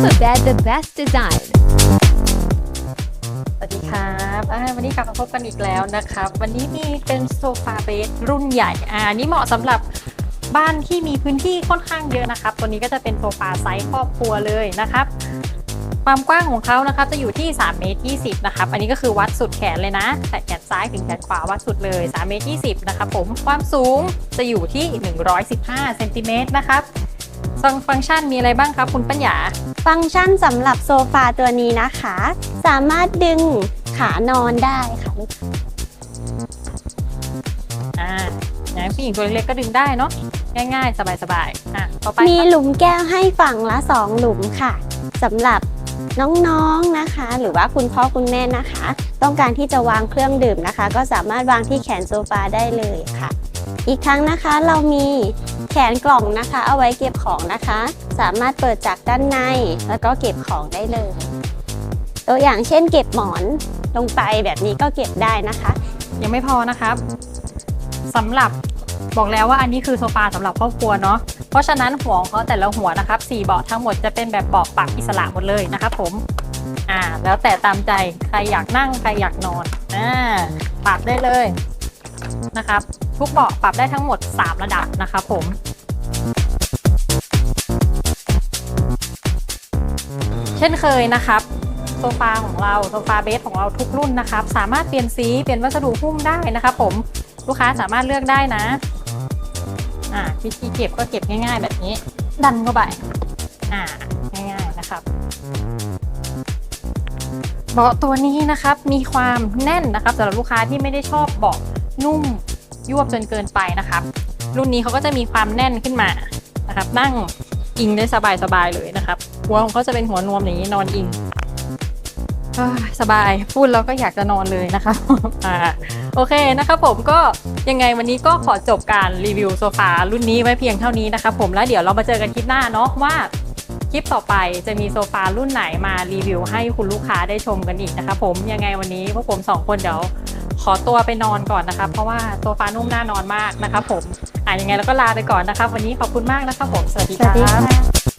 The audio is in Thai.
Sofa bed the best design. สวัสดีครับอ่าวันนี้กลับมาพบกันอีกแล้วนะครับ วันนี้มีเป็นโซฟาเบสรุ่นใหญ่อ่าอันนี้เหมาะสำหรับบ้านที่มีพื้นที่ค่อนข้างเยอะนะครับ ตัวนี้ก็จะเป็นโซฟาไซส์ครอบครัวเลยนะครับ ความกว้างของเขานะครับจะอยู่ที่3เมตร20นะครับ อันนี้ก็คือวัดสุดแขนเลยนะ แต่แขนซ้ายถึงแขนขวาวัดสุดเลย3เมตร20นะครับผม ความสูงจะอยู่ที่ 115เซนติเมตรนะครับ ฟังฟังก์ชันมีอะไรบ้างครับคุณปัญญา ฟังก์ชันสำหรับโซฟาตัวนี้นะคะ สามารถดึงขานอนได้ค่ะลูกค้าอ่าอย่างผู้หญิงตัวเล็กๆก็ดึงได้เนาะง่ายๆ สบายๆอะต่อไปมีครับหลุมแก้วให้ฝั่งละ2หลุมค่ะสำหรับน้องๆนะคะ หรือว่าคุณพ่อคุณแม่นะคะ ต้องการที่จะวางเครื่องดื่มนะคะ ก็สามารถวางที่แขนโซฟาได้เลยค่ะ อีกทั้งนะคะเรามี แขนกล่องนะคะ เอาไว้เก็บของนะคะ สามารถเปิดจากด้านในแล้วก็เก็บของได้เลย ตัวอย่างเช่น เก็บหมอนลงไปแบบนี้ก็เก็บได้นะคะ ยังไม่พอนะครับสำหรับบอกแล้วว่าอันนี้คือโซฟาสำหรับครอบครัวเนาะ เพราะฉะนั้นหัวของเขาแต่ละหัวนะครับสี่เบาะทั้งหมดจะเป็นแบบเบาะปรับอิสระหมดเลยนะครับผม อ่า แล้วแต่ตามใจใครอยากนั่งใครอยากนอน อ่าปรับได้เลยนะครับ ทุกเบาะปรับได้ทั้งหมด 3 ระดับนะครับผมเช่นเคยนะครับโซฟาของเราโซฟาเบสของเราทุกรุ่นนะครับ สามารถเปลี่ยนสีเปลี่ยนวัสดุหุ้มได้นะครับผมลูกค้าสามารถเลือกได้นะอ่าวิธีเก็บก็เก็บง่าย ๆ แบบนี้ ดันเข้าไปอ่าง่ายๆนะครับเบาะตัวนี้นะครับมีความแน่นนะครับสำหรับลูกค้าที่ไม่ได้ชอบเบาะนุ่ม ยวบจนเกินไปนะครับ รุ่นนี้เขาก็จะมีความแน่นขึ้นมานะครับ นั่งอิงได้สบายๆเลยนะครับ หัวของเขาจะเป็นหัวนวมอย่างนี้นอนอิงสบายพูดแล้วก็อยากจะนอนเลยนะคะอ่าโอเคนะครับผมก็ยังไงวันนี้ก็ขอจบการรีวิวโซฟารุ่นนี้ไว้เพียงเท่านี้นะครับผมแล้วเดี๋ยวเรามาเจอกันคลิปหน้าเนาะว่าคลิปต่อไปจะมีโซฟารุ่นไหนมารีวิวให้คุณลูกค้าได้ชมกันอีกนะครับผมยังไงวันนี้พวกผมสองคนเดี๋ยว ขอตัวไปนอนก่อนนะคะเพราะว่าตัวฟ้านุ่มน่านอนมากนะคะผมอะยังไงเราก็ลาไปก่อนนะคะวันนี้ขอบคุณมากนะครับผมสวัสดีค่ะ